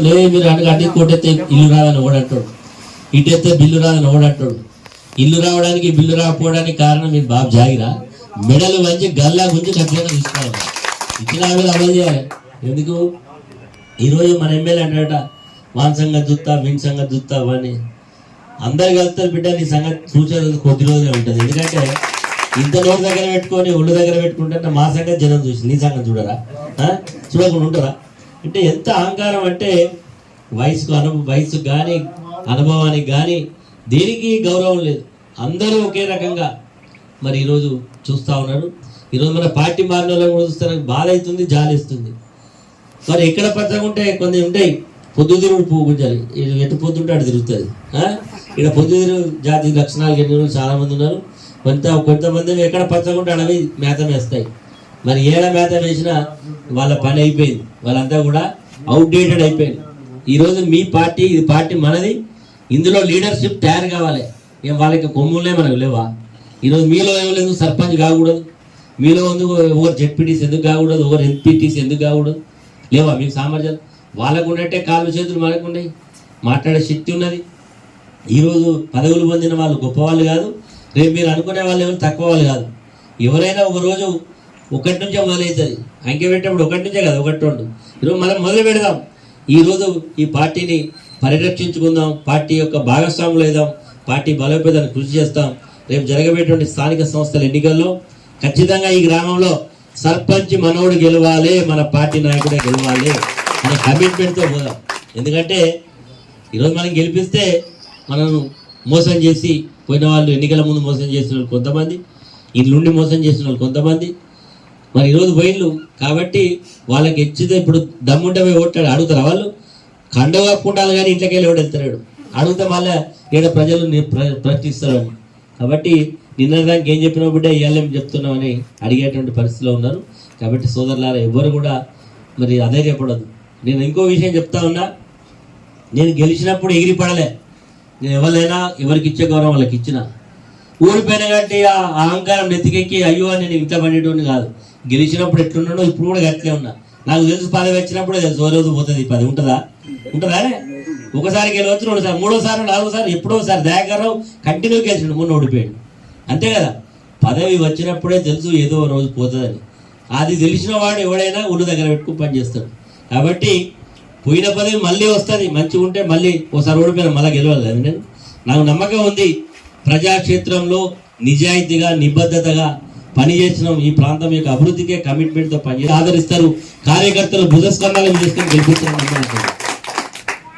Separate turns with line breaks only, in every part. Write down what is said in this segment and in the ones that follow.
లేదు మీరు అడిగి కోటెత్తే ఇల్లు రాదని ఓడంటాడు. ఇటెత్తే బిల్లు రాదని ఓడంటాడు. ఇల్లు రావడానికి బిల్లు రాకపోవడానికి కారణం మీరు బాబు జాగిరా? మెడలు వంచి గల్లా గుంజి ఖచ్చితంగా తీసుకోవాలి ఇచ్చిన ఆవిడ అమలు చేయాలి. ఎందుకు? ఈరోజు మన ఎమ్మెల్యే అంటాడట వాన్ సంగతి చూస్తా విన్ సంగతి చూస్తా అని. అందరు కలుస్తారు బిడ్డ నీ సంగతి చూసే రోజు కొద్ది రోజులే ఉంటుంది. ఎందుకంటే ఇంత నోరు దగ్గర పెట్టుకొని ఒళ్ళు దగ్గర పెట్టుకుంటే మా సంగతి జనం చూసి నీ సంగతి చూడరా? ఆ? చూడకుండా ఉంటారా అంటే ఎంత అహంకారం అంటే వయసుకు అనుభవ వయసు కానీ అనుభవానికి కానీ దేనికి గౌరవం లేదు. అందరూ ఒకే రకంగా మరి ఈరోజు చూస్తూ ఉన్నారు. ఈరోజు మన పార్టీ మారిన వాళ్ళని కూడా చూస్తే నాకు బాధ అవుతుంది జాలిస్తుంది. మరి ఎక్కడ పచ్చగా ఉంటే కొన్ని ఉంటాయి. పొద్దుతిరుగుడు పువ్వు గుంజాలి. ఎటు పొద్దుంటే అటు తిరుగుతుంది. ఇక్కడ పొద్దుతిరుగు జాతి లక్షణాలు ఎన్ని చాలా మంది ఉన్నారు. కొంత కొంతమంది ఎక్కడ పచ్చగా అడవి మేత వేస్తాయి మరి ఏడ మేత వేసినా వాళ్ళ పని అయిపోయింది. వాళ్ళంతా కూడా అవుట్డేటెడ్ అయిపోయింది ఈరోజు మీ పార్టీ ఇది పార్టీ మనది. ఇందులో లీడర్షిప్ తయారు కావాలి. ఏం వాళ్ళకి కొమ్ములే మనకు లేవా? ఈరోజు మీలో ఏమలేదు సర్పంచ్ కాకూడదు. మీలో ఎందుకు ఎవరు జెడ్పీటీస్ ఎందుకు కాకూడదు? ఎవరు ఎంపీటీస్ ఎందుకు కాకూడదు? లేవా మీకు సామర్థ్యం? వాళ్ళకు ఉన్నట్టే కాళ్ళు చేతులు మనకు ఉన్నాయి. మాట్లాడే శక్తి ఉన్నది. ఈరోజు పదవులు పొందిన వాళ్ళు గొప్పవాళ్ళు కాదు. రేపు మీరు అనుకునే వాళ్ళు ఎవరు తక్కువ వాళ్ళు కాదు. ఎవరైనా ఒక రోజు ఒకటి నుంచే మొదలవుతుంది అంకె పెట్టేప్పుడు ఒకటి నుంచే కదా ఒకటి రెండు. ఈరోజు మనం మొదలు పెడదాం. ఈరోజు ఈ పార్టీని పరిరక్షించుకుందాం. పార్టీ యొక్క భాగస్వాములు అయిదాం పార్టీ బలోపేతాన్ని కృషి చేస్తాం. రేపు జరగబోయేటువంటి స్థానిక సంస్థల ఎన్నికల్లో ఖచ్చితంగా ఈ గ్రామంలో సర్పంచ్ మనోడు గెలవాలి మన పార్టీ నాయకుడే గెలవాలి అనే కమిట్మెంట్తో పోదాం. ఎందుకంటే ఈరోజు మనం గెలిపిస్తే మనను మోసం చేసి పోయిన వాళ్ళు ఎన్నికల ముందు మోసం చేసిన వాళ్ళు కొంతమంది ఇల్లుండి మోసం చేసిన వాళ్ళు కొంతమంది మరి ఈరోజు పోయిళ్ళు కాబట్టి వాళ్ళకి ఇచ్చితే ఇప్పుడు దమ్ముంటే పోయి ఓట్లాడు. అడుగుతారు వాళ్ళు? కండ కప్పుకుంటారు కానీ ఇంట్లోకి వెళ్ళి వెళ్తాడు అడిగితే మళ్ళీ ఈడ ప్రజలు ని- ప్ర- ప్రశ్నిస్తారు కాబట్టి నిన్న దానికి ఏం చెప్పినా బిడ్డ? ఇవాళ చెప్తున్నామని అడిగేటువంటి పరిస్థితిలో ఉన్నారు. కాబట్టి సోదరులారా ఎవ్వరు కూడా మరి అదే చెప్పడదు నేను ఇంకో విషయం చెప్తా ఉన్నా. నేను గెలిచినప్పుడు ఎగిరిపడలే. నేను ఎవరైనా ఎవరికి ఇచ్చే గౌరవం వాళ్ళకి ఇచ్చిన. ఊరిపోయిన కాబట్టి ఆ అహంకారం నెత్తికెక్కి అయ్యో అని నేను ఇంత పడేటోని కాదు. గెలిచినప్పుడు ఎట్లున్నాడో ఇప్పుడు కూడా గట్లే ఉన్నా. నాకు తెలుసు పదవి వచ్చినప్పుడు ఓ రోజు పోతుంది ఈ పది ఉంటుందా? ఉంటుందా? ఒకసారి గెలవచ్చు రెండుసారి మూడోసారి నాలుగోసారి ఎప్పుడోసారి దయాకర్రావు కంటిన్యూ గెలిచిండు మొన్న ఓడిపోయాడు. అంతే కదా? పదవి వచ్చినప్పుడే తెలుసు ఏదో రోజు పోతుందని. అది తెలిసిన వాడు ఎవడైనా ఒళ్ళు దగ్గర పెట్టుకుని పని చేస్తాడు. కాబట్టి పోయిన పదవి మళ్ళీ వస్తుంది మంచిగా ఉంటే మళ్ళీ ఒకసారి ఓడిపోయిన మళ్ళీ గెలవాలి అది నేను నాకు నమ్మకం ఉంది ప్రజాక్షేత్రంలో నిజాయితీగా నిబద్ధతగా పని చేసిన ఈ ప్రాంతం యొక్క అభివృద్ధికే కమిట్మెంట్తో పని ఆదరిస్తారు. కార్యకర్తలు భుజస్కంధాలను చేసుకుని గెలిపించడం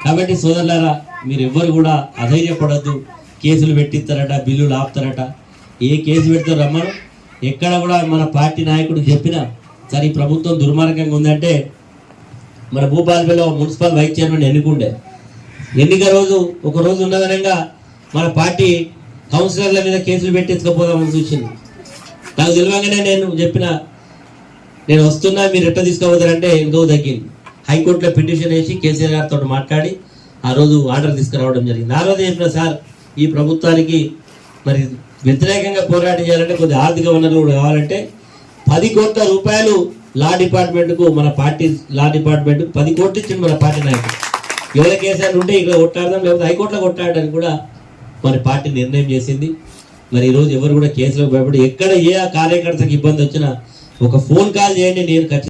కాబట్టి సోదరులారా మీరు ఎవ్వరు కూడా అధైర్యపడద్దు. కేసులు పెట్టిస్తారట బిల్లులు ఆపుతారట. ఏ కేసు పెడతారు రమ్మను. ఎక్కడ కూడా మన పార్టీ నాయకుడు చెప్పినా సరే ఈ ప్రభుత్వం దుర్మార్గంగా ఉందంటే మన భూపాలపల్లిలో మున్సిపల్ వైస్ చైర్మన్ ఎన్నుకుండే. ఎన్నిక రోజు ఒక రోజు ఉన్నదనంగా మన పార్టీ కౌన్సిలర్ల మీద కేసులు పెట్టించకపోదామని చూసింది. నాకు తెలియగానే నేను చెప్పిన నేను వస్తున్నా మీరు ఎట్లా తీసుకోవద్దారంటే ఇంకో తగ్గింది హైకోర్టులో పిటిషన్ వేసి కేసీఆర్ గారితో మాట్లాడి ఆ రోజు ఆర్డర్ తీసుకురావడం జరిగింది. ఆ రోజు చెప్పిన సార్ ఈ ప్రభుత్వానికి మరి వ్యతిరేకంగా పోరాటం చేయాలంటే కొద్ది ఆర్థిక వనరులు కూడా కావాలంటే పది కోట్ల రూపాయలు లా డిపార్ట్మెంట్కు మన పార్టీ లా డిపార్ట్మెంట్ పది కోట్లు ఇచ్చింది మన పార్టీ నాయకులు ఎవరి కేసీఆర్ ఉంటే ఇక్కడ కొట్టాడదాం లేకపోతే హైకోర్టులో కొట్టాడని కూడా మరి పార్టీ నిర్ణయం చేసింది. మరి ఈరోజు ఎవరు కూడా కేసులకు భయపడి ఎక్కడ ఏ కార్యకర్తకి ఇబ్బంది వచ్చినా ఒక ఫోన్ కాల్ చేయండి నేను